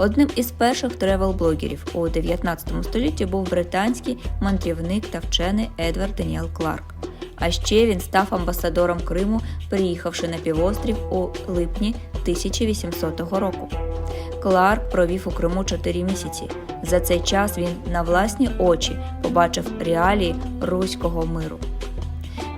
Одним із перших тревел-блогерів у 19 столітті був британський мандрівник та вчений Едвард Деніел Кларк. А ще він став амбасадором Криму, приїхавши на півострів у липні 1800 року. Кларк провів у Криму 4 місяці. За цей час він на власні очі побачив реалії руського миру.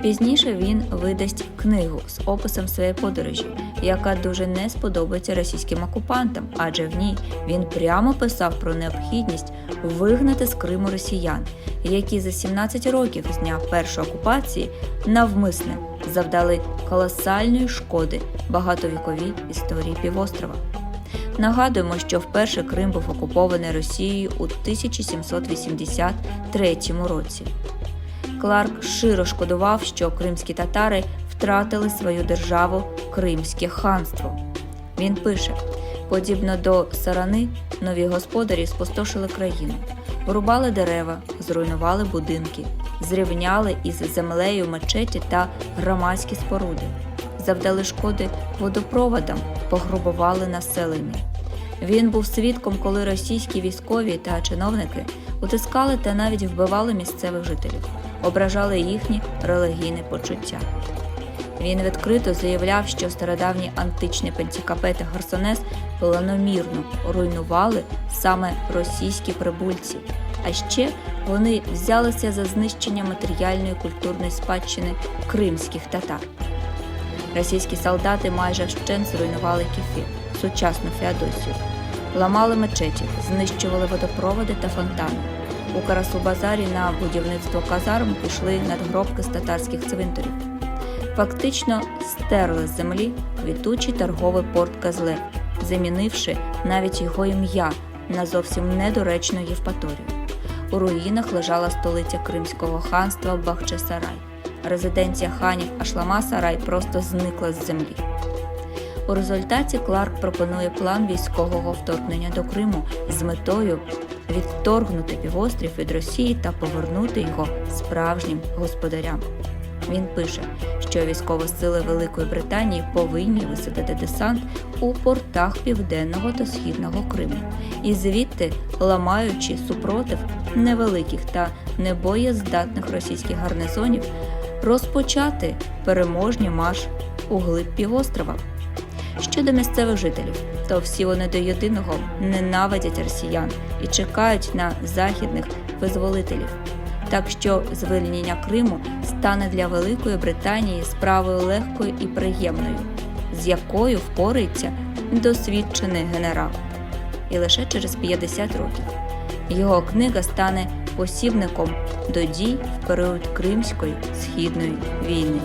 Пізніше він видасть книгу з описом своєї подорожі, яка дуже не сподобається російським окупантам, адже в ній він прямо писав про необхідність вигнати з Криму росіян, які за 17 років з дня першої окупації навмисне завдали колосальної шкоди багатовіковій історії півострова. Нагадуємо, що вперше Крим був окупований Росією у 1783 році. Кларк широ шкодував, що кримські татари втратили свою державу Кримське ханство. Він пише: подібно до сарани, нові господарі спустошили країну, вирубали дерева, зруйнували будинки, зрівняли із землею мечеті та громадські споруди, завдали шкоди водопроводам, погрубували населення. Він був свідком, коли російські військові та чиновники утискали та навіть вбивали місцевих жителів, ображали їхні релігійні почуття. Він відкрито заявляв, що стародавні античні пентікапе та Херсонес планомірно руйнували саме російські прибульці. А ще вони взялися за знищення матеріальної культурної спадщини кримських татар. Російські солдати майже вщент зруйнували Кефір, сучасну Феодосію, ламали мечеті, знищували водопроводи та фонтани. У Карасу-Базарі на будівництво казарм пішли надгробки з татарських цвинтарів. Фактично стерли з землі квітучий торговий порт Казле, замінивши навіть його ім'я на зовсім недоречну Євпаторію. У руїнах лежала столиця Кримського ханства Бахчисарай. Резиденція ханів Ашлама-Сарай просто зникла з землі. У результаті Кларк пропонує план військового вторгнення до Криму з метою відторгнути півострів від Росії та повернути його справжнім господарям. Він пише, що військові сили Великої Британії повинні висадити десант у портах південного та східного Криму, і звідти, ламаючи супротив невеликих та небоєздатних російських гарнизонів, розпочати переможний марш у глиб півострова. Щодо місцевих жителів, то всі вони до єдиного ненавидять росіян і чекають на західних визволителів. Так що звільнення Криму стане для Великої Британії справою легкою і приємною, з якою впорається досвідчений генерал. І лише через 50 років його книга стане посібником до дій в період Кримської східної війни.